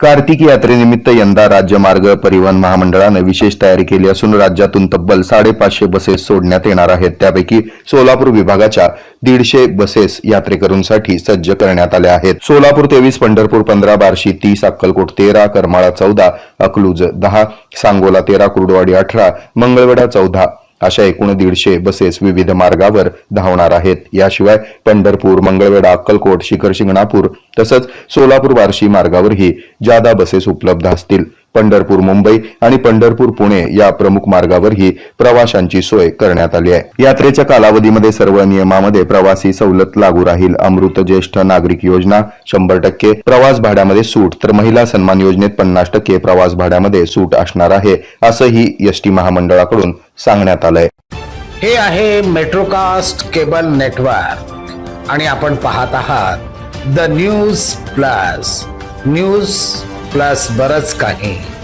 कार्तिक यात्रेनिमित्त यंदा राज्यमार्ग परिवहन महामंडळानं विशेष तयारी केली असून राज्यातून तब्बल साडेपाचशे बसेस सोडण्यात येणार आहेत. त्यापैकी सोलापूर विभागाच्या दीडशे बसेस यात्रेकरूंसाठी सज्ज करण्यात आल्या आहेत. सोलापूर तेवीस पंढरपूर पंधरा बार्शी तीस अक्कलकोट तेरा करमाळा चौदा अकलूज दहा सांगोला तेरा कुर्डवाडी अठरा मंगळवेढा चौदा अशा एकूण दीडशे बसेस विविध मार्गावर धावणार आहेत. याशिवाय पंढरपूर मंगळवेढा अक्कलकोट शिखर शिंगणापूर तसंच सोलापूर बार्शी मार्गावरही जादा बसेस उपलब्ध असतील. पंढरपूर मुंबई आणि पंढरपूर पुणे या प्रमुख मार्गावरही प्रवाशांची सोय करण्यात आली आहे. यात्रेच्या कालावधीमध्ये सर्व नियमामध्ये प्रवासी सवलत लागू राहील. अमृत ज्येष्ठ नागरिक योजना शंभर टक्के. प्रवास भाड्यामध्ये सूट. तर महिला सन्मान योजनेत पन्नास टक्के प्रवास भाड्यामध्ये सूट असणार आहे असंही एसटी महामंडळाकडून सांगण्यात आलंय. हे आहे मेट्रोकास्ट केबल नेटवर्क आणि आपण पाहत आहात the News Plus News Plus बरंच काही.